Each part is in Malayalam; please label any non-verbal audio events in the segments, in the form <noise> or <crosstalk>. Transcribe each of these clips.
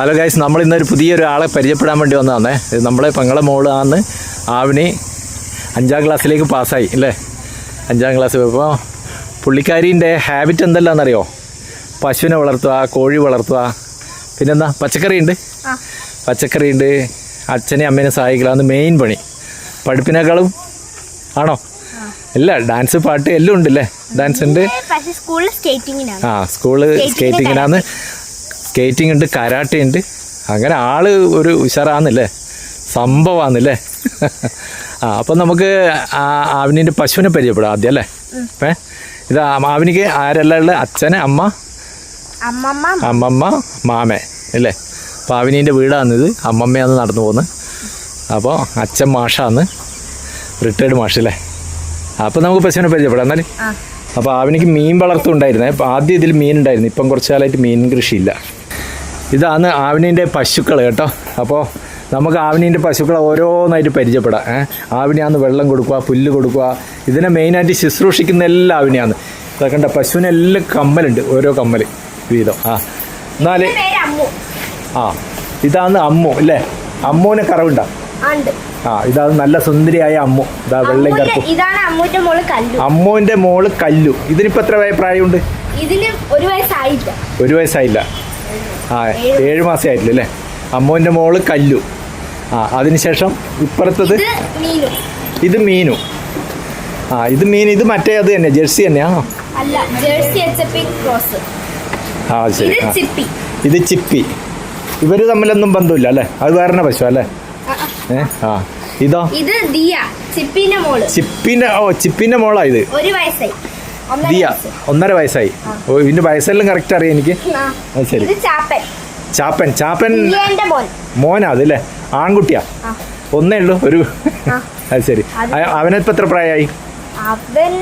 ഹലോ ഗൈസ് നമ്മൾ ഇന്നൊരു പുതിയൊരു ആളെ പരിചയപ്പെടാൻ വേണ്ടി വന്നതാണേ. ഇത് നമ്മളെ പങ്ങളെ മോളാന്ന് ആവിനി അഞ്ചാം ക്ലാസ്സിലേക്ക് പാസ്സായി അല്ലേ? അഞ്ചാം ക്ലാസ് ഇപ്പോൾ പുള്ളിക്കാരീന്റെ ഹാബിറ്റ് എന്തെല്ലാണെന്നറിയോ പശുവിനെ വളർത്തുക കോഴി വളർത്തുക. പിന്നെന്താ? പച്ചക്കറി ഉണ്ട് ആ. പച്ചക്കറി ഉണ്ട് അച്ഛനെ അമ്മേനെ സഹായിക്കലാന്ന് മെയിൻ പണി. പഠിപ്പിനേക്കാളും ആണോ? ഇല്ല ഡാൻസ് പാട്ട് എല്ലാം ഉണ്ടല്ലേ? ഡാൻസ് ഉണ്ട്. ആ സ്കൂൾ സ്കേറ്റിങ്ങിനാന്ന് സ്കേറ്റിംഗ് ഉണ്ട് കരാട്ടെ ഉണ്ട്. അങ്ങനെ ആൾ ഒരു ഉഷാറാന്നല്ലേ? സംഭവമാന്നല്ലേ ആ അപ്പം നമുക്ക് ആ ആവിനിന്റെ പശുവിനെ പരിചയപ്പെടാം ആദ്യം അല്ലേ? ഏ ഇത് ആവിനിക്ക് ആരെല്ലാം ഉള്ളത് അച്ഛന് അമ്മ? അമ്മമ്മ മാമ അല്ലേ? അപ്പോൾ ആവിനീന്റെ വീടാണിത് അമ്മമ്മയാണ് നടന്നു പോകുന്നത് അപ്പോൾ അച്ഛൻ മാഷാന്ന്. റിട്ടയർഡ് മാഷല്ലേ അപ്പോൾ നമുക്ക് പശുവിനെ പരിചയപ്പെടാം. എന്നാൽ അപ്പോൾ ആവിനിക്ക് മീൻ വളർത്തുണ്ടായിരുന്നേ. ആദ്യം ഇതിൽ മീൻ ഉണ്ടായിരുന്നു. ഇപ്പം കുറച്ച് കാലമായിട്ട് മീൻ കൃഷിയില്ല. ഇതാണ് ആവിനീന്റെ പശുക്കൾ കേട്ടോ. അപ്പോൾ നമുക്ക് ആവിനീന്റെ പശുക്കളെ ഓരോന്നായിട്ട് പരിചയപ്പെടാം. ഏഹ് ആവിനിയാന്ന് വെള്ളം കൊടുക്കുക പുല്ല് കൊടുക്കുക. ഇതിനെ മെയിനായിട്ട് ശുശ്രൂഷിക്കുന്ന എല്ലാ ആവിനിയാന്ന്. കണ്ട പശുവിനെല്ലാം കമ്മലുണ്ട് ഓരോ കമ്മൽ വീതം. ആ എന്നാൽ ആ ഇതാണ് അമ്മു അല്ലേ? അമ്മുവിനെ കറവുണ്ടോ? ആ, ഇതാണ് നല്ല സുന്ദരിയായ അമ്മു. ഇതാ വെള്ളം കറുപ്പ്. അമ്മുവിന്റെ- മോൾ കല്ലു. ഇതിനിപ്പോ എത്ര വയ- പ്രായമുണ്ട് ഇതിന് ഒരു വയസ്സായില്ല. ഒരു വയസ്സായില്ല. ആ ഏഴ് മാസം ആയിട്ടില്ല അല്ലേ? അമ്മുവിന്റെ മോൾ കല്ലു. ആ അതിനുശേഷം ഇപ്പുറത്തത് ഇത് മീനു. ആ ഇത് മീൻ ഇത് മറ്റേ അത് തന്നെ ജേഴ്സി തന്നെയാണോ? ആ ശരി. ഇത് ആ. ചിപ്പി. ഇത് ചിപ്പി. ഇവർ തമ്മിലൊന്നും ബന്ധമില്ല അല്ലേ? അത് വേറെ പശു അല്ലേ? ആ, ആ. ഏ ആ. ഇതോ? ഇത് ദിയ ചിപ്പിന്റെ മോൾ. ചിപ്പിന്റെ ഓ ചിപ്പിന്റെ മോളാ ഇത്. ഒരു വയസ്സായി. ദിയ. ഒന്നര വയസ്സായി. ഓ ഇതിന്റെ വയസ്സെല്ലാം കറക്റ്റ് അറിയാം എനിക്ക്? അത് ശരി. ചാപ്പൻ. ചാപ്പൻ മോനാ അതല്ലേ ആൺകുട്ടിയാ. ഒന്നേ ഉള്ളൂ ഒരു. അത് ശരി. അവനിപ്പോ എത്ര പ്രായമായി? അവൻ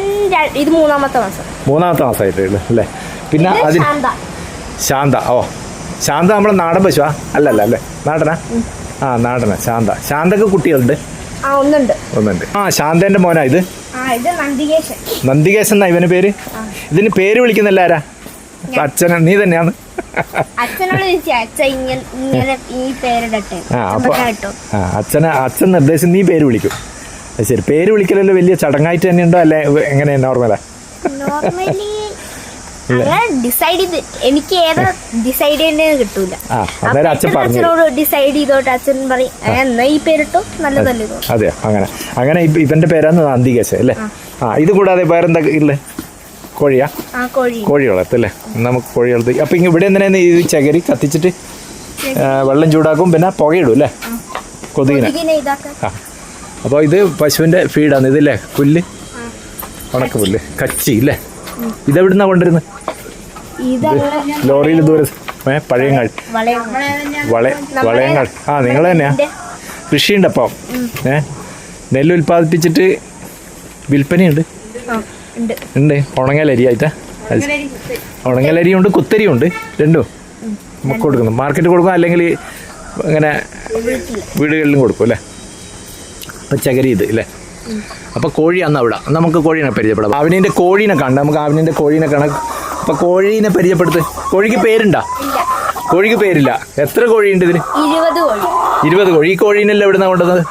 ഇത് മൂന്നാമത്തെ മാസം. മൂന്നാമത്തെ മാസമായിട്ടേ ഉള്ളൂ അല്ലേ? പിന്നെ അതിന് ശാന്ത. ഓ. ശാന്ത നമ്മളെ നാടൻ പശുവാ? അല്ലല്ല അല്ലേ? നാടനാ? ആ നാടനാ ശാന്ത. ശാന്തക്ക് കുട്ടികളുണ്ട്. ഒന്നുണ്ട്. ഒന്നുണ്ട്. ആ ശാന്തന്റെ മോനാ ഇത്. നന്ദികേശൻ. എന്നാ ഇവന് പേര്? ഇതിന് പേര് വിളിക്കുന്നില്ല ആരാ? അച്ഛന നീ തന്നെയാണ്. അച്ഛൻ അച്ഛൻ അച്ഛനെ അച്ഛൻ നിർദ്ദേശം നീ പേര് വിളിക്കും. ശരി പേര് വിളിക്കലല്ലോ വലിയ ചടങ്ങായിട്ട് തന്നെ ഉണ്ടോ അല്ലെ എങ്ങനെ നോർമലാ? ഡിസൈഡ് ചെയ്ത് എനിക്ക് ഏതാ ഡിസൈഡ് ചെയ്യേണ്ടത് കിട്ടൂല. അച്ഛനോട് ഡിസൈഡ് ചെയ്തോട്ട് അച്ഛൻ പറയും "ഏ, എന്നാ ഈ പേരിട്ടോ നല്ലതല്ലേ അതെ അങ്ങനെ. അങ്ങനെ ഇവന്റെ പേരാണ് നന്ദികേശ അല്ലേ? ആ. ഇത് കൂടാതെ വേറെന്താ ഇല്ലേ? കോഴിയാ? കോഴി. വളർത്തല്ലേ നമുക്ക് കോഴി വളർത്തി. അപ്പൊ ഇങ്ങ ഇവിടെ എന്തിനാ ഈ ചകരി കത്തിച്ചിട്ട് വെള്ളം ചൂടാക്കും പിന്നെ പുകയിടും അല്ലേ? കൊതുകിനെ. ആ. അപ്പോൾ ഇത് പശുവിന്റെ ഫീഡാണ് ഇതില്ലേ? പുല്ല്? ഉണക്ക പുല്ല് കച്ചി ഇല്ലേ? ഇതെവിടുന്നാ കൊണ്ടുവരുന്നത് ലോറിയിൽ ദൂരെ ഏ പഴയങ്ങാട് വളയം വള വളയങ്ങാട് ആ നിങ്ങൾ തന്നെയാ? കൃഷിയുണ്ട് അപ്പം ഏ നെല്ല് ഉൽപ്പാദിപ്പിച്ചിട്ട് വിൽപ്പനയുണ്ട്? ഉണ്ട്. ഉണങ്ങലരി ആയിട്ടാ ഉണങ്ങലരി ഉണ്ട് കുത്തരിയും ഉണ്ട് രണ്ടും നമുക്ക് കൊടുക്കുന്നു. മാർക്കറ്റ് കൊടുക്കും അല്ലെങ്കിൽ അങ്ങനെ വീടുകളിലും കൊടുക്കും അല്ലേ? പച്ചക്കറി ഇത് അല്ലേ? അപ്പോൾ കോഴി അന്ന് അവിടെ. നമുക്ക് കോഴീനെ പരിചയപ്പെടാം. ആവിനീന്റെ കോഴീനെ കണ്ട നമുക്ക് ആവിനീന്റെ കോഴീനെ കാണാം. അപ്പോൾ കോഴീനെ പരിചയപ്പെടുത്ത്. കോഴിക്ക് പേരുണ്ടോ? കോഴിക്ക് പേരില്ല. എത്ര കോഴിയുണ്ട് ഇതിന്? ഇരുപത് കോഴി. ഈ കോഴീനല്ലേ എവിടുന്നാ കൊണ്ടുവന്നത്?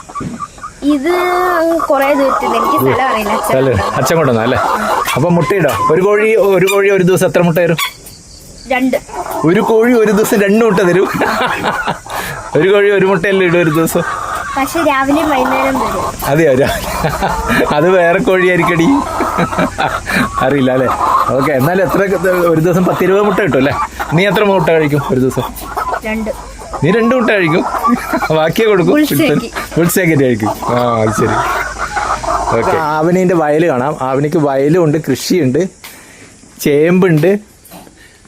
ഇത് കൊറേ എനിക്ക് സ്ഥലം അറിയില്ല. അച്ഛൻ അല്ലേ അച്ഛൻ കൊണ്ടുവന്ന അല്ലേ? അപ്പോൾ മുട്ടയിടോ? ഒരു കോഴി ഒരു കോഴി ഒരു ദിവസം എത്ര മുട്ട തരും? രണ്ട്. ഒരു കോഴി ഒരു ദിവസം രണ്ട് മുട്ട തരും. ഒരു കോഴി ഒരു മുട്ടയല്ലേ ഇടും ഒരു ദിവസം? പക്ഷെ രാവിലെ വൈകുന്നേരം വരും. അതെയോ? അത് വേറെ കോഴിയായിരിക്കടി. അറിയില്ല അല്ലേ? ഓക്കെ എന്നാലും എത്ര ഒരു ദിവസം പത്തിരുപത് മുട്ട കിട്ടും അല്ലേ? നീ എത്ര മുട്ട കഴിക്കും ഒരു ദിവസം? രണ്ട്. നീ രണ്ട് മുട്ട കഴിക്കും? ബാക്കിയെ കൊടുക്കും? ഉൾസേക്കി. ഉൾസേക്കറ്റ് കഴിക്കും. ആ അത് ശരി. ഓക്കെ. ആവണീന്റെ വയൽ കാണാം. ആവനിക്ക് വയലുണ്ട് കൃഷിയുണ്ട് ചേമ്പുണ്ട്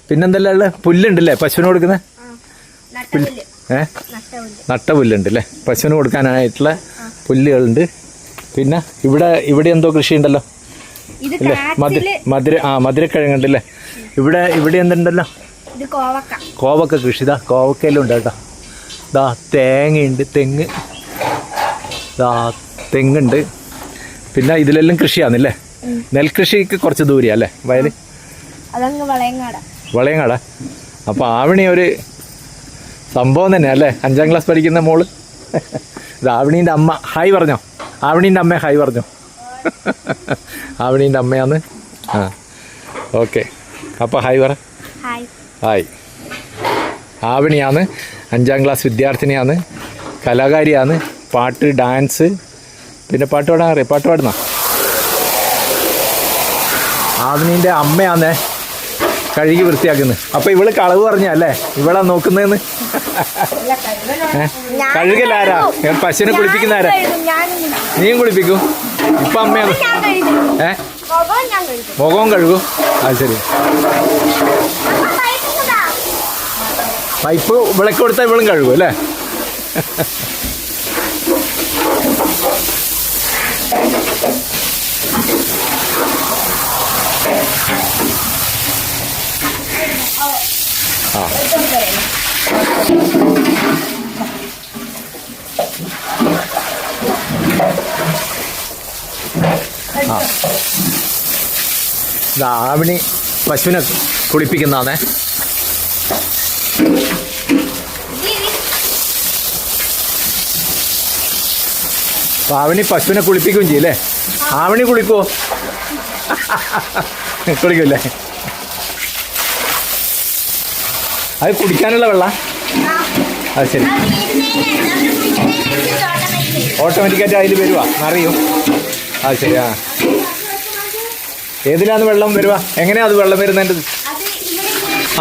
പിന്നെന്തെല്ലാം ഉള്ളത്? പുല്ലുണ്ട് അല്ലേ പശുവിന് കൊടുക്കുന്നത് നട്ടപുല്ല് നട്ടപുല്ല് നട്ട പുല്ലുണ്ട് അല്ലേ പശുവിന് കൊടുക്കാനായിട്ടുള്ള പുല്ലുകളുണ്ട്. പിന്നെ ഇവിടെ ഇവിടെ എന്തോ കൃഷി ഉണ്ടല്ലോ അല്ലേ മധുര മധുര ആ മധുരക്കിഴങ്ങുണ്ട് അല്ലേ ഇവിടെ ഇവിടെ എന്തുണ്ടല്ലോ? ഇത് കോവക്ക. കോവക്ക കൃഷി. ഇതാ കോവക്കയെല്ലാം ഉണ്ട് കേട്ടോ. ദാ തേങ്ങയുണ്ട് തെങ്ങ്. ദാ തെങ്ങുണ്ട്. പിന്നെ ഇതിലെല്ലാം കൃഷിയാണല്ലേ നെൽകൃഷിക്ക് കുറച്ച് ദൂരെയാ അല്ലേ? വയൽ വളയങ്ങാടാ. അപ്പോൾ ആവണി ഒരു സംഭവം തന്നെ അല്ലേ? അഞ്ചാം ക്ലാസ് പഠിക്കുന്ന മോൾ. ഇത് ആവണീന്റെ അമ്മ ഹായ് പറഞ്ഞോ? ആവണീന്റെ അമ്മ ഹായ് പറഞ്ഞോ? ആവണീന്റെ അമ്മയാന്ന്? ആ. ഓക്കെ അപ്പോൾ ഹായ് പറ. ഹായ് ഹായ് ആവണിയാണ് അഞ്ചാം ക്ലാസ് വിദ്യാർത്ഥിനിയാണ് കലാകാരിയാണ് പാട്ട് ഡാൻസ് പിന്നെ പാട്ട് പാടാൻ അറിയാം? പാട്ട് പാടുന്ന? ആവണീന്റെ അമ്മയാന്നേ. കഴുകി വൃത്തിയാക്കുന്നത് അപ്പൊ ഇവൾ കളവ് പറഞ്ഞല്ലേ ഇവളാ നോക്കുന്നതെന്ന്? കഴുകലാരാ പശുവിനെ കുളിപ്പിക്കുന്ന ആരാ? നീയും കുളിപ്പിക്കും? ഇപ്പൊ അമ്മയാണ് ഏ? മുഖവും കഴുകും. അത് ശരി. പൈപ്പ് വിളക്ക് കൊടുത്താൽ ഇവളും കഴുകും അല്ലേ? ആ ആ. പശുവിനെ കുളിപ്പിക്കുന്നതാണേ. ആവണി പശുവിനെ കുളിപ്പിക്കുകയും ചെയ്യല്ലേ ആവണി കുളിക്കുവോ? <laughs> കുളിക്കൂല്ലേ? അത് കുടിക്കാനുള്ള വെള്ള. അത് ശരി. ഓട്ടോമാറ്റിക്കായിട്ട് അതിൽ വരുവാ. അറിയൂ അത് ശരി ആ. ഏതിനാണ് വെള്ളം വരുക എങ്ങനെയാ അത് വെള്ളം വരുന്നതിന്റെ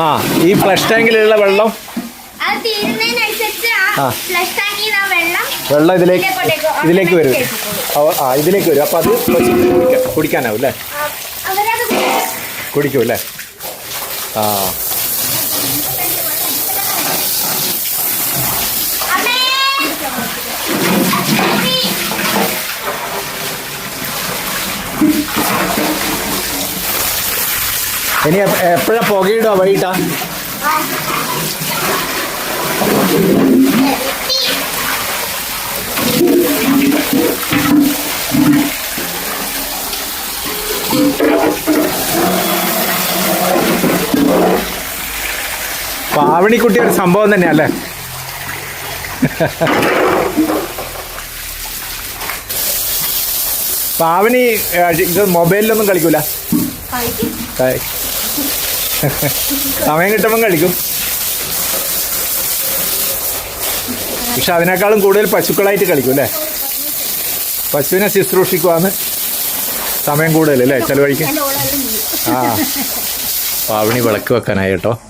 ആ ഈ ഫ്ലഷ് ടാങ്കിലുള്ള വെള്ളം. ആ. വെള്ളം ഇതിലേക്ക് ഇതിലേക്ക് വരും. ആ ഇതിലേക്ക് വരും. അപ്പോൾ അത് പശുവിന് കുടിക്കാനാവും അല്ലേ. കുടിക്കും. അല്ലേ ആ. ഇനി എപ്പോഴാ പുകയിടുക വൈകിട്ടാ? പാവണിക്കുട്ടി ഒരു സംഭവം തന്നെയല്ലേ പാവണി ഏ, ഇത് മൊബൈലിലൊന്നും കളിക്കൂല. കളിക്കും. കളി- സമയം കിട്ടുമ്പം കളിക്കും. പക്ഷെ അതിനേക്കാളും കൂടുതൽ പശുക്കളായിട്ട് കളിക്കും അല്ലേ? പശുവിനെ ശുശ്രൂഷിക്കുവാന്ന് സമയം കൂടുതൽ അല്ലേ? ചിലവഴിക്ക് എന്റെ ഓളെല്ലാം ചെയ്യും. ആ പാവണി വിളക്ക് വെക്കാനായി കേട്ടോ.